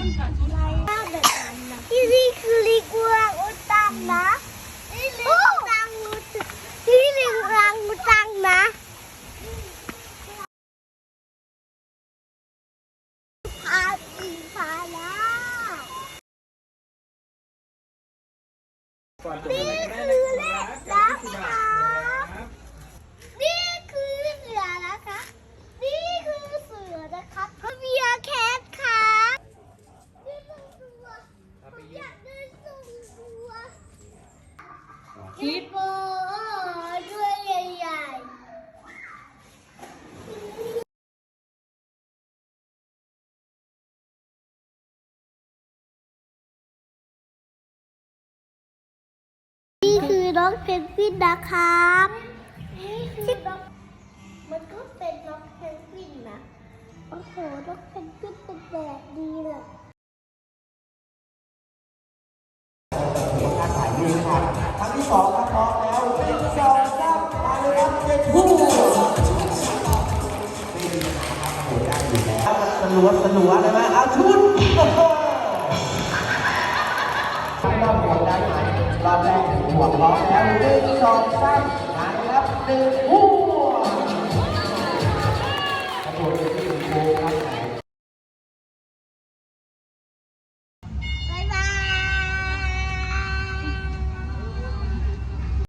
ที่นี่ลิงกังอุตังนะที่ลิงกังอุตังที่ลิงกังอุตังนะพาปีพาลานี่คือเลขสามค่ะ คิดด้วยใหญ่ๆนี่คือน้องเพนกวินนะครับนี่คือน้องมันก็เป็นน้องเพนกวินนะ โอ้โหน้องเพนกวินเป็นแบบดีเลย ถ่ายรูปครับ ที่สองครับพร้อมแล้วหนึ่งสองสามมาเลยครับเจ็ดผู้ได้อยู่แล้วสลัวสนุวเลยไหมอาชุดรอบหัวได้ไหมรอบแรกหัวพร้อมแล้วหนึ่งสองสามมาครับหนึ่งผู้กระโ